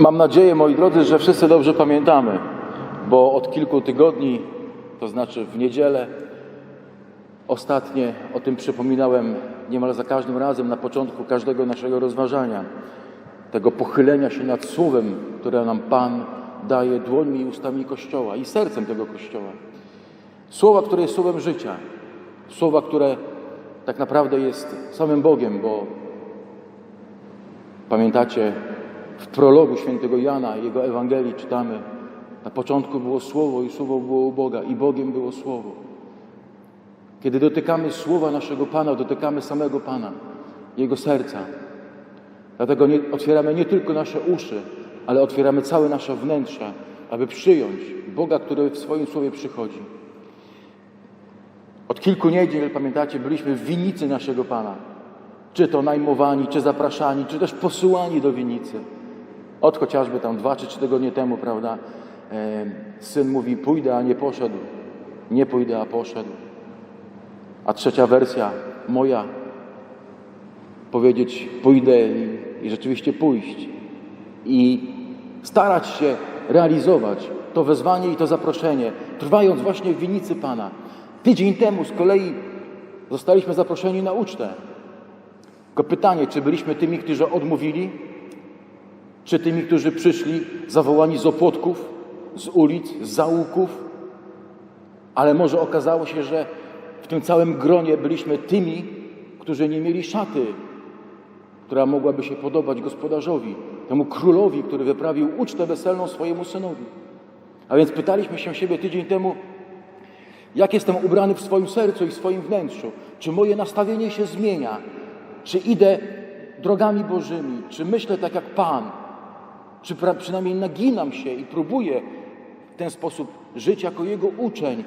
Mam nadzieję, moi drodzy, że wszyscy dobrze pamiętamy, bo od kilku tygodni, to znaczy w niedzielę, ostatnie o tym przypominałem niemal za każdym razem na początku każdego naszego rozważania, tego pochylenia się nad słowem, które nam Pan daje dłońmi i ustami Kościoła i sercem tego Kościoła. Słowa, które jest słowem życia, słowa, które tak naprawdę jest samym Bogiem, bo pamiętacie, w prologu świętego Jana, jego Ewangelii czytamy, na początku było Słowo i Słowo było u Boga i Bogiem było Słowo. Kiedy dotykamy Słowa naszego Pana, dotykamy samego Pana, Jego serca. Dlatego nie, otwieramy nie tylko nasze uszy, ale otwieramy całe nasze wnętrze, aby przyjąć Boga, który w swoim Słowie przychodzi. Od kilku niedziel, pamiętacie, byliśmy w winnicy naszego Pana. Czy to najmowani, czy zapraszani, czy też posyłani do winnicy. Od chociażby tam dwa czy trzy tygodnie temu, prawda, syn mówi pójdę, a nie poszedł. Nie pójdę, a poszedł. A trzecia wersja, moja, powiedzieć pójdę i, i rzeczywiście pójść. I starać się realizować to wezwanie i to zaproszenie, trwając właśnie w winnicy Pana. Tydzień temu z kolei zostaliśmy zaproszeni na ucztę. Tylko pytanie, czy byliśmy tymi, którzy odmówili, czy tymi, którzy przyszli zawołani z opłotków, z ulic, z zaułków, ale może okazało się, że w tym całym gronie byliśmy tymi, którzy nie mieli szaty, która mogłaby się podobać gospodarzowi, temu królowi, który wyprawił ucztę weselną swojemu synowi. A więc pytaliśmy się siebie tydzień temu, jak jestem ubrany w swoim sercu i w swoim wnętrzu, czy moje nastawienie się zmienia, czy idę drogami Bożymi, czy myślę tak jak Pan, czy przynajmniej naginam się i próbuję w ten sposób żyć jako Jego uczeń.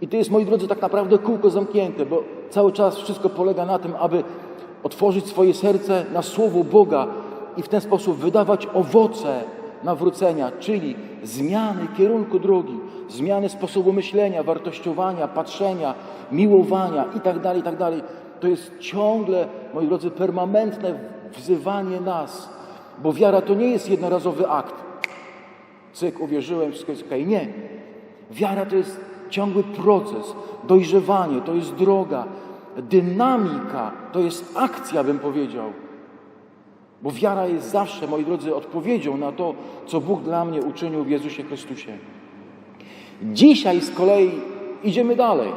I to jest, moi drodzy, tak naprawdę kółko zamknięte, bo cały czas wszystko polega na tym, aby otworzyć swoje serce na Słowo Boga i w ten sposób wydawać owoce nawrócenia, czyli zmiany kierunku drogi, zmiany sposobu myślenia, wartościowania, patrzenia, miłowania itd., itd. To jest ciągle, moi drodzy, permanentne wzywanie nas, bo wiara to nie jest jednorazowy akt. Cyk, uwierzyłem, wszystko jest okej. Nie. Wiara to jest ciągły proces, dojrzewanie, to jest droga, dynamika, to jest akcja, bym powiedział. Bo wiara jest zawsze, moi drodzy, odpowiedzią na to, co Bóg dla mnie uczynił w Jezusie Chrystusie. Dzisiaj z kolei idziemy dalej.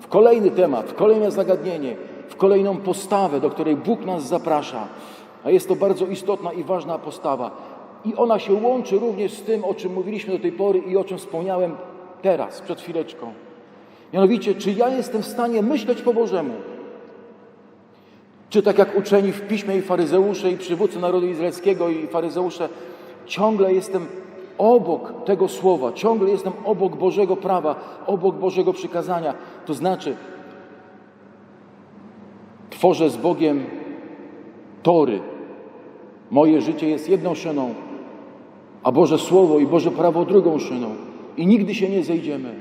W kolejny temat, w kolejne zagadnienie, w kolejną postawę, do której Bóg nas zaprasza. A jest to bardzo istotna i ważna postawa. I ona się łączy również z tym, o czym mówiliśmy do tej pory i o czym wspomniałem teraz, przed chwileczką. Mianowicie, czy ja jestem w stanie myśleć po Bożemu? Czy tak jak uczeni w piśmie i faryzeusze, i przywódcy narodu izraelskiego, i faryzeusze, ciągle jestem obok tego słowa, ciągle jestem obok Bożego prawa, obok Bożego przykazania. To znaczy, tworzę z Bogiem tory. Moje życie jest jedną szyną, a Boże Słowo i Boże prawo drugą szyną. I nigdy się nie zejdziemy.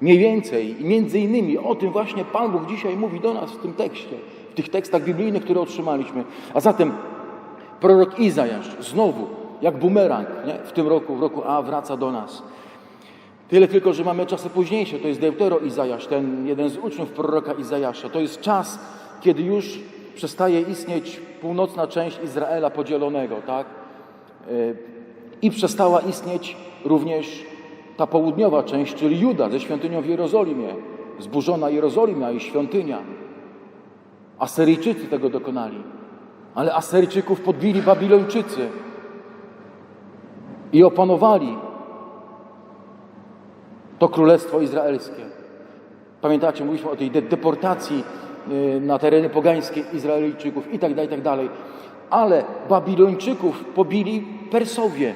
Mniej więcej i między innymi o tym właśnie Pan Bóg dzisiaj mówi do nas w tym tekście, w tych tekstach biblijnych, które otrzymaliśmy. A zatem prorok Izajasz znowu, jak bumerang, nie? w tym roku, w roku A wraca do nas. Tyle tylko, że mamy czasy późniejsze. To jest Deutero Izajasz, ten jeden z uczniów proroka Izajasza. To jest czas, kiedy już przestaje istnieć północna część Izraela podzielonego, tak? Y, I przestała istnieć również ta południowa część, czyli Juda ze świątynią w Jerozolimie. Zburzona Jerozolima i świątynia. Asyryjczycy tego dokonali. Ale Asyryjczyków podbili Babilończycy i opanowali to królestwo izraelskie. Pamiętacie, mówiliśmy o tej de- deportacji na tereny pogańskie Izraelczyków i tak dalej, i tak. Ale Babilończyków pobili Persowie.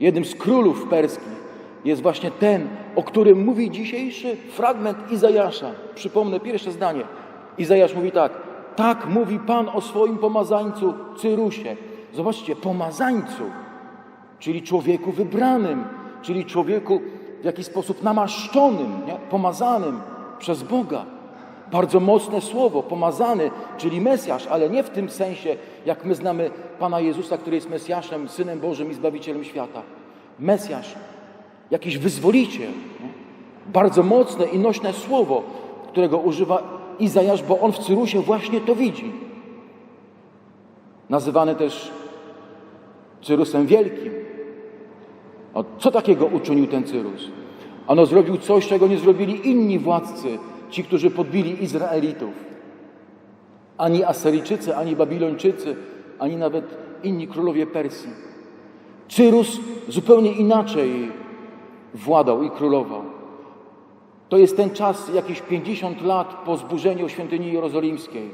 Jednym z królów perskich jest właśnie ten, o którym mówi dzisiejszy fragment Izajasza. Przypomnę pierwsze zdanie. Izajasz mówi tak. Tak mówi Pan o swoim pomazańcu Cyrusie. Zobaczcie, pomazańcu, czyli człowieku wybranym, czyli człowieku w jakiś sposób namaszczonym, nie? pomazanym przez Boga. Bardzo mocne słowo, pomazany, czyli Mesjasz, ale nie w tym sensie, jak my znamy Pana Jezusa, który jest Mesjaszem, Synem Bożym i Zbawicielem świata. Mesjasz, jakiś wyzwoliciel. Bardzo mocne i nośne słowo, którego używa Izajasz, bo on w Cyrusie właśnie to widzi. Nazywany też Cyrusem Wielkim. O, co takiego uczynił ten Cyrus? Ano zrobił coś, czego nie zrobili inni władcy, ci, którzy podbili Izraelitów. Ani Asyryjczycy, ani Babilończycy, ani nawet inni królowie Persji. Cyrus zupełnie inaczej władał i królował. To jest ten czas, jakieś 50 lat po zburzeniu świątyni jerozolimskiej.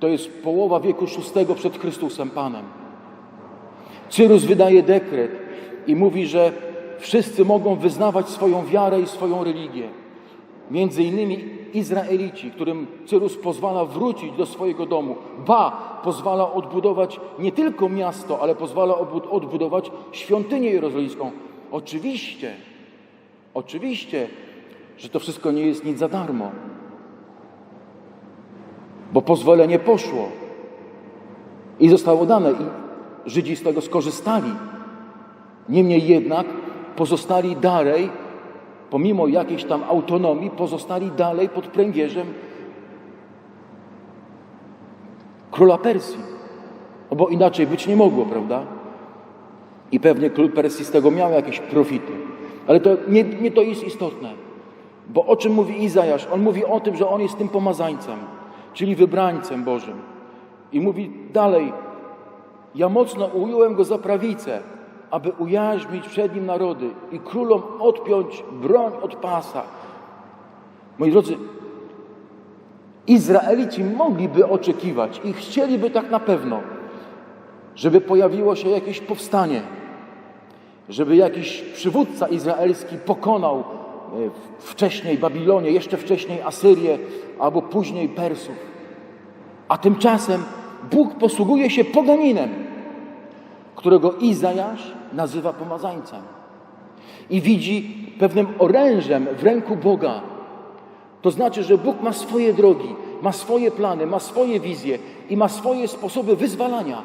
To jest połowa wieku VI przed Chrystusem Panem. Cyrus wydaje dekret i mówi, że wszyscy mogą wyznawać swoją wiarę i swoją religię. Między innymi Izraelici, którym Cyrus pozwala wrócić do swojego domu. Ba, pozwala odbudować nie tylko miasto, ale pozwala odbudować świątynię jerozolimską. Oczywiście, oczywiście, że to wszystko nie jest nic za darmo. Bo pozwolenie poszło i zostało dane i Żydzi z tego skorzystali. Niemniej jednak pozostali dalej, pomimo jakiejś tam autonomii, pozostali dalej pod pręgierzem króla Persji. No bo inaczej być nie mogło, prawda? I pewnie król Persji z tego miał jakieś profity. Ale to nie, nie to jest istotne. Bo o czym mówi Izajasz? On mówi o tym, że on jest tym pomazańcem, czyli wybrańcem Bożym. I mówi dalej, ja mocno ująłem go za prawicę, aby ujarzmić przed nim narody i królom odpiąć broń od pasa. Moi drodzy, Izraelici mogliby oczekiwać i chcieliby tak na pewno, żeby pojawiło się jakieś powstanie, żeby jakiś przywódca izraelski pokonał e, wcześniej Babilonię, jeszcze wcześniej Asyrię, albo później Persów. A tymczasem Bóg posługuje się poganinem, którego Izajasz nazywa pomazańcem. I widzi pewnym orężem w ręku Boga. To znaczy, że Bóg ma swoje drogi, ma swoje plany, ma swoje wizje i ma swoje sposoby wyzwalania.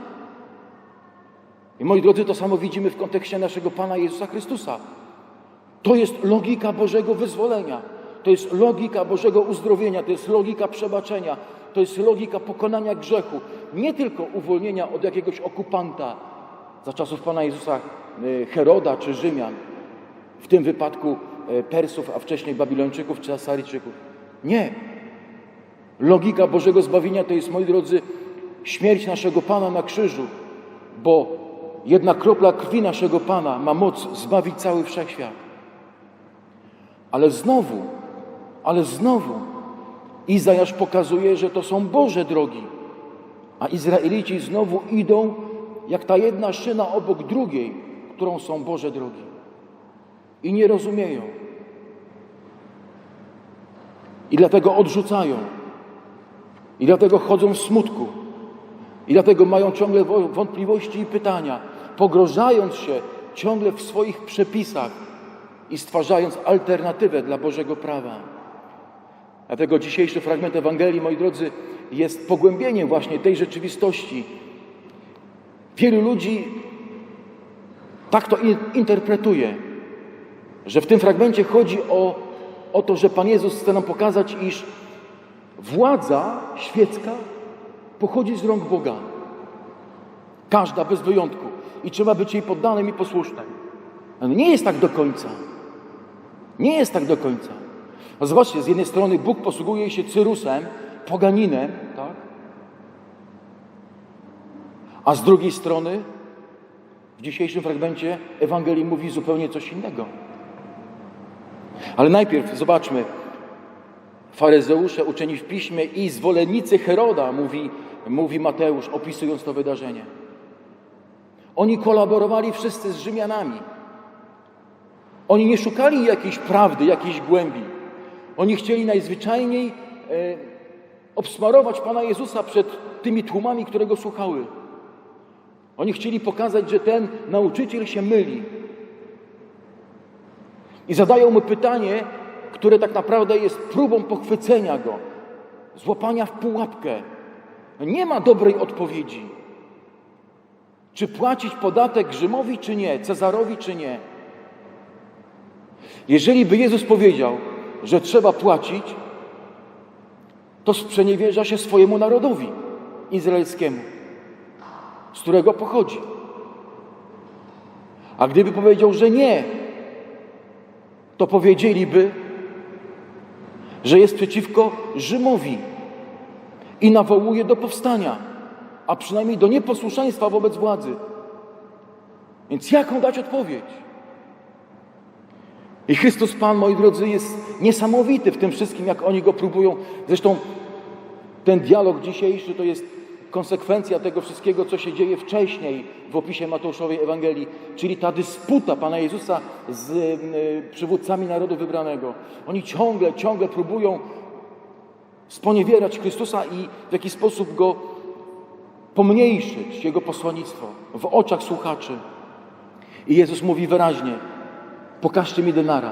I moi drodzy, to samo widzimy w kontekście naszego Pana Jezusa Chrystusa. To jest logika Bożego wyzwolenia. To jest logika Bożego uzdrowienia, to jest logika przebaczenia, to jest logika pokonania grzechu. Nie tylko uwolnienia od jakiegoś okupanta za czasów Pana Jezusa, y, Heroda czy Rzymian, w tym wypadku y, Persów, a wcześniej Babilończyków czy Asaryjczyków. Nie. Logika Bożego zbawienia to jest, moi drodzy, śmierć naszego Pana na krzyżu, bo jedna kropla krwi naszego Pana ma moc zbawić cały wszechświat. Ale znowu, ale znowu Izajasz pokazuje, że to są Boże drogi, a Izraelici znowu idą jak ta jedna szyna obok drugiej, którą są Boże drogi. I nie rozumieją. I dlatego odrzucają. I dlatego chodzą w smutku. I dlatego mają ciągle wo- wątpliwości i pytania, pogrążając się ciągle w swoich przepisach i stwarzając alternatywę dla Bożego prawa. Dlatego dzisiejszy fragment Ewangelii, moi drodzy, jest pogłębieniem właśnie tej rzeczywistości. Wielu ludzi tak to in- interpretuje, że w tym fragmencie chodzi o, o to, że Pan Jezus chce nam pokazać, iż władza świecka pochodzi z rąk Boga. Każda bez wyjątku. I trzeba być jej poddanym i posłusznym. Nie jest tak do końca. Nie jest tak do końca. Zobaczcie, z jednej strony Bóg posługuje się Cyrusem, poganinem, tak? A z drugiej strony w dzisiejszym fragmencie Ewangelii mówi zupełnie coś innego. Ale najpierw zobaczmy. Faryzeusze, uczeni w piśmie i zwolennicy Heroda, mówi, mówi Mateusz, opisując to wydarzenie. Oni kolaborowali wszyscy z Rzymianami. Oni nie szukali jakiejś prawdy, jakiejś głębi. Oni chcieli najzwyczajniej e, obsmarować Pana Jezusa przed tymi tłumami, które go słuchały. Oni chcieli pokazać, że ten nauczyciel się myli. I zadają mu pytanie, które tak naprawdę jest próbą pochwycenia go. złapania w pułapkę. Nie ma dobrej odpowiedzi. Czy płacić podatek Rzymowi, czy nie, Cezarowi, czy nie. Jeżeli by Jezus powiedział, że trzeba płacić, to sprzeniewierza się swojemu narodowi izraelskiemu, z którego pochodzi. A gdyby powiedział, że nie, to powiedzieliby, że jest przeciwko Rzymowi i nawołuje do powstania, a przynajmniej do nieposłuszeństwa wobec władzy. Więc jaką dać odpowiedź? I Chrystus Pan, moi drodzy, jest niesamowity w tym wszystkim, jak oni go próbują. Zresztą ten dialog dzisiejszy to jest konsekwencja tego wszystkiego, co się dzieje wcześniej w opisie Mateuszowej Ewangelii, czyli ta dysputa Pana Jezusa z y, przywódcami narodu wybranego. Oni ciągle, ciągle próbują sponiewierać Chrystusa i w jakiś sposób go pomniejszyć, jego posłannictwo w oczach słuchaczy. I Jezus mówi wyraźnie, pokażcie mi denara.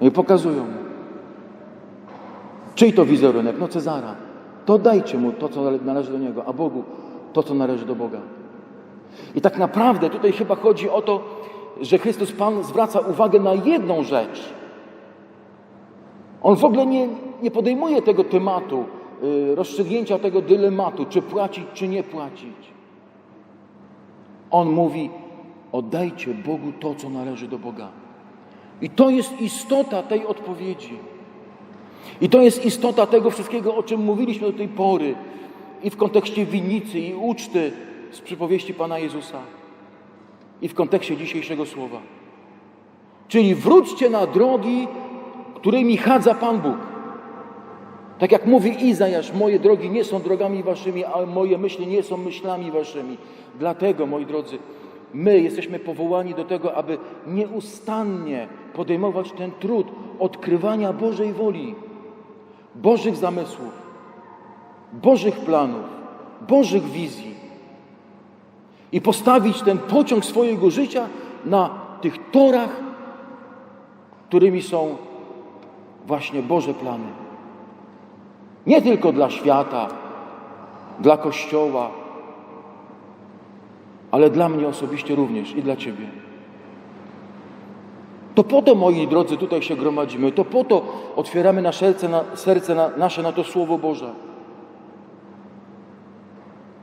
I pokazują mu. Czyj to wizerunek? No Cezara. To dajcie mu to, co należy do niego, a Bogu to, co należy do Boga. I tak naprawdę tutaj chyba chodzi o to, że Chrystus Pan zwraca uwagę na jedną rzecz. On w ogóle nie, nie podejmuje tego tematu, y, rozstrzygnięcia tego dylematu, czy płacić, czy nie płacić. On mówi: oddajcie Bogu to, co należy do Boga. I to jest istota tej odpowiedzi. I to jest istota tego wszystkiego, o czym mówiliśmy do tej pory, i w kontekście winnicy, i uczty z przypowieści Pana Jezusa, i w kontekście dzisiejszego słowa. Czyli wróćcie na drogi, którymi chadza Pan Bóg. Tak jak mówi Izajasz, moje drogi nie są drogami waszymi, a moje myśli nie są myślami waszymi. Dlatego, moi drodzy, my jesteśmy powołani do tego, aby nieustannie podejmować ten trud odkrywania Bożej woli. Bożych zamysłów, Bożych planów, Bożych wizji i postawić ten pociąg swojego życia na tych torach, którymi są właśnie Boże plany. Nie tylko dla świata, dla Kościoła, ale dla mnie osobiście również i dla Ciebie. To po to, moi drodzy, tutaj się gromadzimy. To po to otwieramy nasze serce na, serce na, nasze na to Słowo Boże.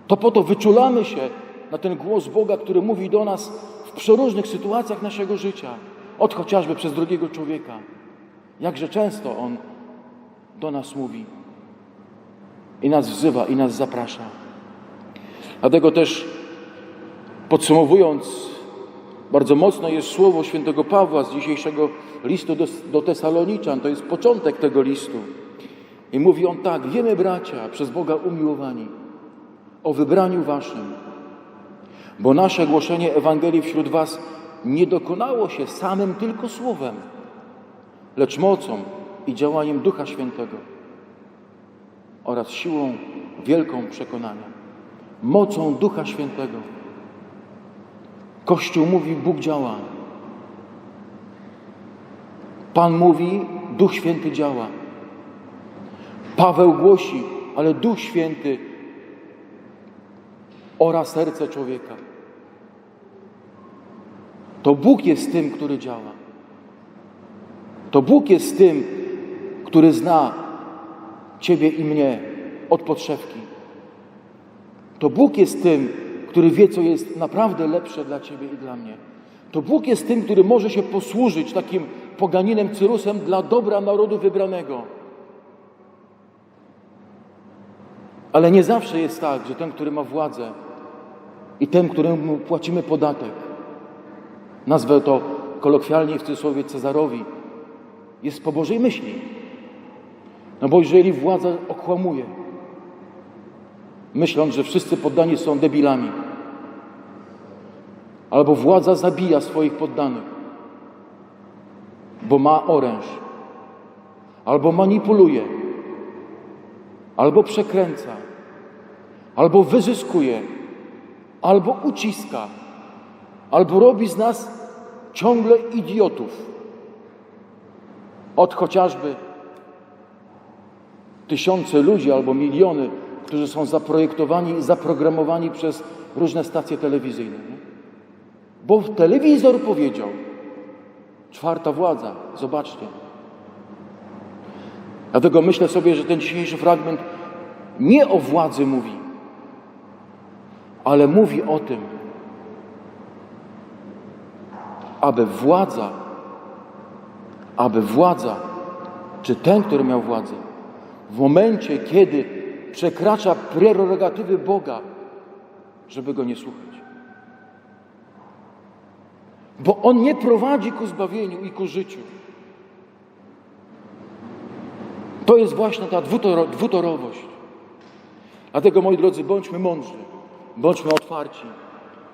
To po to wyczulamy się na ten głos Boga, który mówi do nas w przeróżnych sytuacjach naszego życia. Od chociażby przez drugiego człowieka. Jakże często On do nas mówi i nas wzywa, i nas zaprasza. Dlatego też podsumowując, bardzo mocno jest słowo świętego Pawła z dzisiejszego listu do, do Tesaloniczan. To jest początek tego listu. I mówi on tak: Wiemy, bracia, przez Boga umiłowani, o wybraniu waszym, bo nasze głoszenie Ewangelii wśród was nie dokonało się samym tylko słowem, lecz mocą i działaniem Ducha Świętego oraz siłą wielką przekonania. Mocą Ducha Świętego. Kościół mówi, Bóg działa. Pan mówi, Duch Święty działa. Paweł głosi, ale Duch Święty ora serce człowieka. To Bóg jest tym, który działa. To Bóg jest tym, który zna Ciebie i mnie od podszewki. To Bóg jest tym, który wie, co jest naprawdę lepsze dla Ciebie i dla mnie. To Bóg jest tym, który może się posłużyć takim poganinem Cyrusem dla dobra narodu wybranego. Ale nie zawsze jest tak, że ten, który ma władzę i ten, któremu płacimy podatek, nazwę to kolokwialnie w cudzysłowie Cezarowi, jest po Bożej myśli. No bo jeżeli władza okłamuje, myśląc, że wszyscy poddani są debilami, albo władza zabija swoich poddanych, bo ma oręż, albo manipuluje, albo przekręca, albo wyzyskuje, albo uciska, albo robi z nas ciągle idiotów. Od chociażby tysiące ludzi albo miliony, którzy są zaprojektowani i zaprogramowani przez różne stacje telewizyjne. Nie? Bo telewizor powiedział, czwarta władza, zobaczcie. Dlatego myślę sobie, że ten dzisiejszy fragment nie o władzy mówi, ale mówi o tym, aby władza, aby władza, czy ten, który miał władzę, w momencie, kiedy przekracza prerogatywy Boga, żeby go nie słuchać. Bo on nie prowadzi ku zbawieniu i ku życiu. To jest właśnie ta dwutoro, dwutorowość. Dlatego, moi drodzy, bądźmy mądrzy, bądźmy otwarci,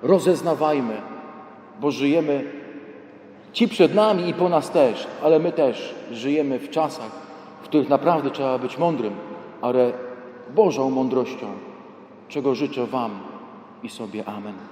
rozeznawajmy, bo żyjemy ci przed nami i po nas też, ale my też żyjemy w czasach, w których naprawdę trzeba być mądrym, ale Bożą mądrością, czego życzę Wam i sobie. Amen.